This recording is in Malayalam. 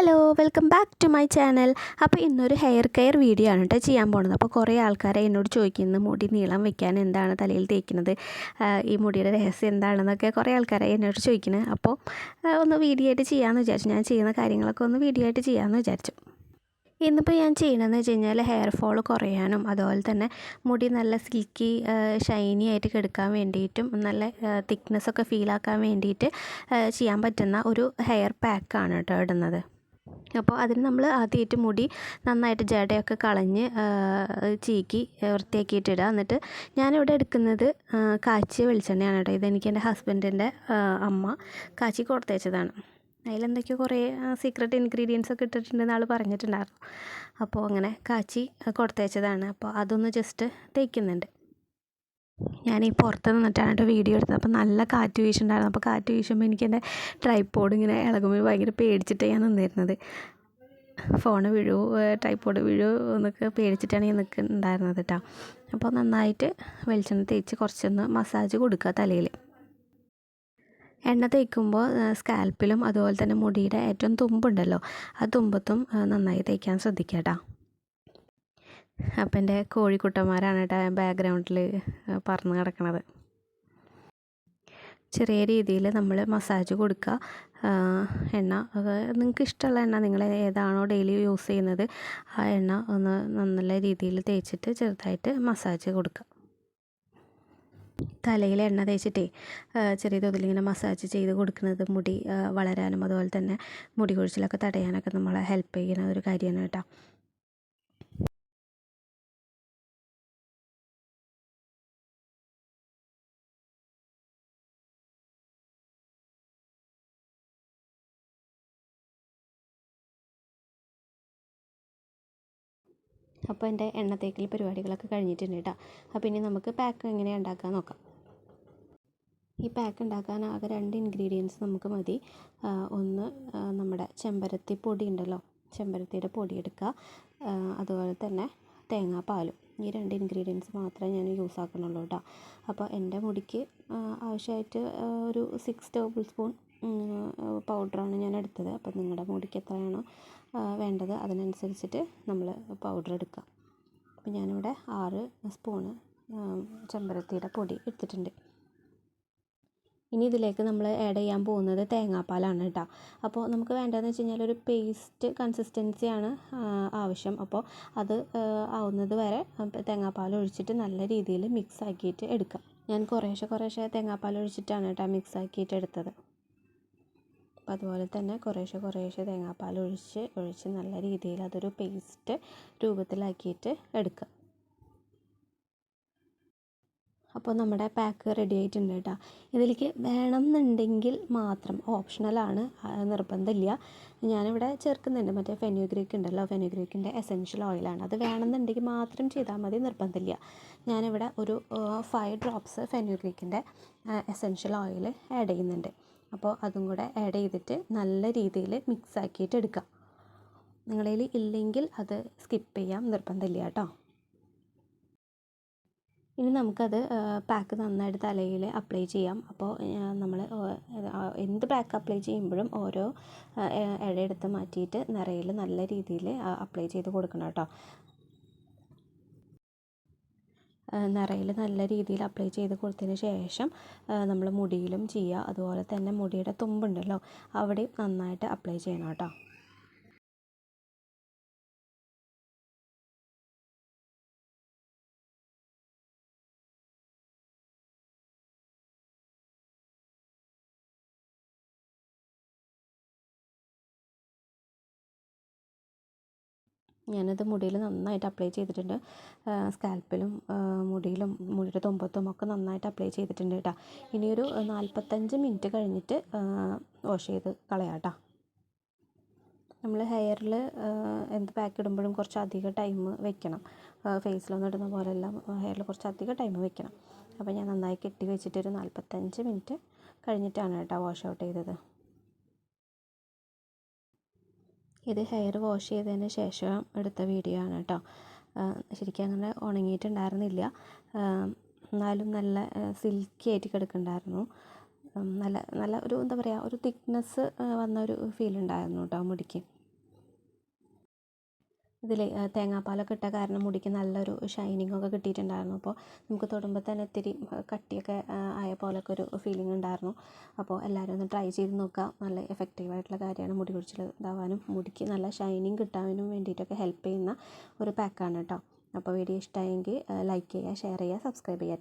Hello welcome back to my channel. അപ്പോൾ ഇന്നൊരു ഹെയർ കെയർ വീഡിയോ ആണ് കേട്ടോ ചെയ്യാൻ പോകുന്നത് അപ്പോൾ കുറേ ആൾക്കാരെ എന്നോട് ചോദിക്കുന്നത് മുടി നീളം വെക്കാൻ എന്താണ് തലയിൽ തേക്കുന്നത്? ഈ മുടിയുടെ രഹസ്യം എന്താണെന്നൊക്കെ കുറേ ആൾക്കാരെ എന്നോട് ചോദിക്കുന്നത് അപ്പോൾ ഒന്ന് വീഡിയോ ആയിട്ട് ചെയ്യാമെന്ന് വിചാരിച്ചു. ഞാൻ ചെയ്യുന്ന കാര്യങ്ങളൊക്കെ ഒന്ന് വീഡിയോ ആയിട്ട് ചെയ്യാമെന്ന് വിചാരിച്ചു. ഇന്നിപ്പോൾ ഞാൻ ചെയ്യണമെന്ന് വെച്ച് കഴിഞ്ഞാൽ ഹെയർ ഫോൾ കുറയാനും അതുപോലെ തന്നെ മുടി നല്ല സിൽക്കി ഷൈനി ആയിട്ട് കെടുക്കാൻ വേണ്ടിയിട്ടും നല്ല തിക്നെസ്സൊക്കെ ഫീലാക്കാൻ വേണ്ടിയിട്ട് ചെയ്യാൻ പറ്റുന്ന ഒരു ഹെയർ പാക്കാണ് കേട്ടോ ഇടുന്നത്. അപ്പോൾ അതിന് നമ്മൾ ആദ്യമായിട്ട് മുടി നന്നായിട്ട് ജടയൊക്കെ കളഞ്ഞ് ചീക്കി വൃത്തിയാക്കിയിട്ട് ഇടുക. എന്നിട്ട് ഞാനിവിടെ എടുക്കുന്നത് കാച്ചിയ വെളിച്ചെണ്ണയാണ് കേട്ടോ. ഇതെനിക്ക് എന്റെ ഹസ്ബൻഡിന്റെ അമ്മ കാച്ചി കൊടുത്തയച്ചതാണ് അതിലെന്തൊക്കെയോ കുറേ സീക്രട്ട് ഇൻഗ്രീഡിയൻസ് ഒക്കെ ഇട്ടിട്ടുണ്ടെന്ന് ആൾ പറഞ്ഞിട്ടുണ്ടായിരുന്നു. അപ്പോൾ അങ്ങനെ കാച്ചി കൊടുത്തയച്ചതാണ് അപ്പോൾ അതൊന്ന് ജസ്റ്റ് തേക്കുന്നുണ്ട്. ഞാൻ ഈ പുറത്ത് നിന്നിട്ടാണ് കേട്ടോ വീഡിയോ എടുത്തത്. അപ്പോൾ നല്ല കാറ്റ് വീശുണ്ടായിരുന്നു അപ്പോൾ കാറ്റ് വീശുമ്പോൾ എനിക്ക് എന്റെ ട്രൈപ്പോഡ് ഇങ്ങനെ ഇളകുമ്പോൾ ഭയങ്കര പേടിച്ചിട്ടാണ് ഞാൻ നിന്നിരുന്നത്. ഫോണ് വീഴുമോ ട്രൈപ്പോഡ് വീഴുമോ എന്നൊക്കെ പേടിച്ചിട്ടാണ് ഞാൻ നിൽക്കുന്നുണ്ടായിരുന്നത് കേട്ടോ. അപ്പോൾ നന്നായിട്ട് വെളിച്ചെണ്ണ തേച്ച് കുറച്ചൊന്ന് മസാജ് കൊടുക്കുക തലയിൽ. എണ്ണ തേക്കുമ്പോൾ സ്കാൽപ്പിലും അതുപോലെ തന്നെ മുടിയുടെ ഏറ്റവും തുമ്പുണ്ടല്ലോ ആ തുമ്പത്തും നന്നായി തേക്കാൻ ശ്രദ്ധിക്കുക കേട്ടോ. അപ്പം എന്റെ കോഴിക്കുട്ടന്മാരാണ് കേട്ടോ ബാക്ക്ഗ്രൗണ്ടിൽ പറന്ന് കിടക്കണത്. ചെറിയ രീതിയിൽ നമ്മൾ മസാജ് കൊടുക്കുക. എണ്ണ നിങ്ങൾക്ക് ഇഷ്ടമുള്ള എണ്ണ നിങ്ങൾ ഏതാണോ ഡെയിലി യൂസ് ചെയ്യുന്നത് ആ എണ്ണ ഒന്ന് നല്ല രീതിയിൽ തേച്ചിട്ട് ചെറുതായിട്ട് മസാജ് കൊടുക്കുക. തലയിൽ എണ്ണ തേച്ചിട്ടേ ചെറിയ തോതിൽ ഇങ്ങനെ മസാജ് ചെയ്ത് കൊടുക്കുന്നത് മുടി വളരാനും അതുപോലെ തന്നെ മുടി കൊഴിച്ചിലൊക്കെ തടയാനൊക്കെ നമ്മളെ ഹെൽപ്പ് ചെയ്യുന്ന ഒരു കാര്യമാണ് കേട്ടോ. അപ്പോൾ എന്റെ എണ്ണ തേക്കൽ പരിപാടികളൊക്കെ കഴിഞ്ഞിട്ടുണ്ട് കേട്ടോ. അപ്പോൾ ഇനി നമുക്ക് പാക്ക് എങ്ങനെ ഉണ്ടാക്കാൻ നോക്കാം. ഈ പാക്ക് ഉണ്ടാക്കാൻ ആകെ രണ്ട് ഇൻഗ്രീഡിയൻസ് നമുക്ക് മതി. ഒന്ന് നമ്മുടെ ചെമ്പരത്തി പൊടി ഉണ്ടല്ലോ. ചെമ്പരത്തിയുടെ പൊടി എടുക്കുക. അതുപോലെ തന്നെ തേങ്ങാപ്പാലും. ഈ രണ്ട് ഇൻഗ്രീഡിയൻസ് മാത്രമേ ഞാൻ യൂസ് ആക്കണുള്ളൂ കേട്ടോ. അപ്പോൾ എന്റെ മുടിക്ക് ആവശ്യമായിട്ട് ഒരു സിക്സ് ടേബിൾ സ്പൂൺ പൗഡറാണ് ഞാൻ എടുത്തത് അപ്പം നിങ്ങളുടെ മുടിക്ക് എത്രയാണോ വേണ്ടത് അതിനനുസരിച്ചിട്ട് നമ്മൾ പൗഡർ എടുക്കുക അപ്പം ഞാനിവിടെ ആറ് സ്പൂണ് ചെമ്പരത്തിയുടെ പൊടി എടുത്തിട്ടുണ്ട്. ഇനി ഇതിലേക്ക് നമ്മൾ ആഡ് ചെയ്യാൻ പോകുന്നത് തേങ്ങാപ്പാലാണ് കേട്ടോ. അപ്പോൾ നമുക്ക് വേണ്ടതെന്ന് വെച്ച് കഴിഞ്ഞാൽ ഒരു പേസ്റ്റ് കൺസിസ്റ്റൻസിയാണ് ആവശ്യം. അപ്പോൾ അത് ആവുന്നത് വരെ തേങ്ങാപ്പാൽ ഒഴിച്ചിട്ട് നല്ല രീതിയിൽ മിക്സ് ആക്കിയിട്ട് എടുക്കാം. ഞാൻ കുറേശ്ശെ കുറേശ്ശെ തേങ്ങാപ്പാൽ ഒഴിച്ചിട്ടാണ് കേട്ടോ മിക്സ് ആക്കിയിട്ട് എടുത്തത്. അപ്പോൾ അതുപോലെ തന്നെ കുറേശ്ശെ കുറേശ്ശെ തേങ്ങാപ്പാൽ ഒഴിച്ച് ഒഴിച്ച് നല്ല രീതിയിൽ അതൊരു പേസ്റ്റ് രൂപത്തിലാക്കിയിട്ട് എടുക്കുക. അപ്പോൾ നമ്മുടെ പാക്ക് റെഡി ആയിട്ടുണ്ട് കേട്ടോ. ഇതിലേക്ക് വേണം എന്നുണ്ടെങ്കിൽ മാത്രം ഓപ്ഷണലാണ് നിർബന്ധമില്ല. ഞാനിവിടെ ചേർക്കുന്നുണ്ട്. മറ്റേ ഫെനുഗ്രീക്ക് ഉണ്ടല്ലോ ഫെനുഗ്രീക്കിന്റെ എസെൻഷ്യൽ ഓയിലാണ് അത് വേണമെന്നുണ്ടെങ്കിൽ മാത്രം ചെയ്താൽ മതി നിർബന്ധമില്ല. ഞാനിവിടെ ഒരു ഫൈവ് ഡ്രോപ്സ് ഫെനുഗ്രീക്കിന്റെ എസെൻഷ്യൽ ഓയിൽ ആഡ് ചെയ്യുന്നുണ്ട്. അപ്പോൾ അതും കൂടെ ആഡ് ചെയ്തിട്ട് നല്ല രീതിയിൽ മിക്സ് ആക്കിയിട്ട് എടുക്കാം. നിങ്ങളിൽ ഇല്ലെങ്കിൽ അത് സ്കിപ്പ് ചെയ്യാം നിർബന്ധമില്ല കേട്ടോ. ഇനി നമുക്കത് പാക്ക് നന്നായിട്ട് തലയിൽ അപ്ലൈ ചെയ്യാം. അപ്പോൾ നമ്മൾ എന്ത് പാക്ക് അപ്ലൈ ചെയ്യുമ്പോഴും ഓരോ ഇടയെടുത്ത് മാറ്റിയിട്ട് നിറയിൽ നല്ല രീതിയിൽ അപ്ലൈ ചെയ്ത് കൊടുക്കണം കേട്ടോ. നിറയിൽ നല്ല രീതിയിൽ അപ്ലൈ ചെയ്ത് കൊടുത്തതിന് ശേഷം നമ്മൾ മുടിയിലും ചെയ്യുക. അതുപോലെ തന്നെ മുടിയുടെ തുമ്പുണ്ടല്ലോ അവിടെയും നന്നായിട്ട് അപ്ലൈ ചെയ്യണം കേട്ടോ. ഞാനത് മുടിയിൽ നന്നായിട്ട് അപ്ലൈ ചെയ്തിട്ടുണ്ട്. സ്കാൽപ്പിലും മുടിയിലും മുടിയുടെ തുമ്പത്തും ഒക്കെ നന്നായിട്ട് അപ്ലൈ ചെയ്തിട്ടുണ്ട് കേട്ടോ. ഇനിയൊരു നാൽപ്പത്തഞ്ച് മിനിറ്റ് കഴിഞ്ഞിട്ട് വാഷ് ചെയ്ത് കളയാട്ടോ നമ്മൾ ഹെയറിൽ എന്ത് പാക്ക് ഇടുമ്പോഴും കുറച്ച് അധികം ടൈം വെക്കണം. ഫേസിലൊന്നും ഇടുന്ന പോലെയല്ല ഹെയറിൽ കുറച്ച് അധികം ടൈം വെക്കണം. അപ്പോൾ ഞാൻ നന്നായി കെട്ടി വെച്ചിട്ട് ഒരു നാൽപ്പത്തഞ്ച് മിനിറ്റ് കഴിഞ്ഞിട്ടാണ് കേട്ടോ വാഷ് ഔട്ട് ചെയ്തത്. ഇത് ഹെയർ വാഷ് ചെയ്തതിന് ശേഷം എടുത്ത വീഡിയോ ആണ് കേട്ടോ ശരിക്കും അങ്ങനെ ഉണങ്ങിയിട്ടുണ്ടായിരുന്നില്ല. എന്നാലും നല്ല സിൽക്കി ആയിട്ട് കിടക്കുന്നുണ്ടായിരുന്നു. നല്ല നല്ല ഒരു എന്താ പറയുക ഒരു തിക്നെസ് വന്ന ഒരു ഫീൽ ഉണ്ടായിരുന്നു കേട്ടോ മുടിക്ക്. ഇതിൽ തേങ്ങാപ്പാലൊക്കെ ഇട്ട കാരണം മുടിക്ക് നല്ലൊരു ഷൈനിങ് ഒക്കെ കിട്ടിയിട്ടുണ്ടായിരുന്നു. അപ്പോൾ നമുക്ക് തൊടുമ്പോൾ തന്നെ ഇത്തിരി കട്ടിയൊക്കെ ആയ പോലൊക്കെ ഒരു ഫീലിംഗ് ഉണ്ടായിരുന്നു. അപ്പോൾ എല്ലാവരും ഒന്ന് ട്രൈ ചെയ്ത് നോക്കുക നല്ല എഫക്റ്റീവ് ആയിട്ടുള്ള കാര്യമാണ് മുടി കൊഴിച്ചിൽ ഇതാവാനും മുടിക്ക് നല്ല ഷൈനിങ് കിട്ടാനും വേണ്ടിയിട്ടൊക്കെ ഹെൽപ്പ് ചെയ്യുന്ന ഒരു പാക്കാണ് കേട്ടോ അപ്പോൾ വീഡിയോ ഇഷ്ടമായെങ്കിൽ ലൈക്ക് ചെയ്യുക ഷെയർ ചെയ്യുക സബ്സ്ക്രൈബ് ചെയ്യുക.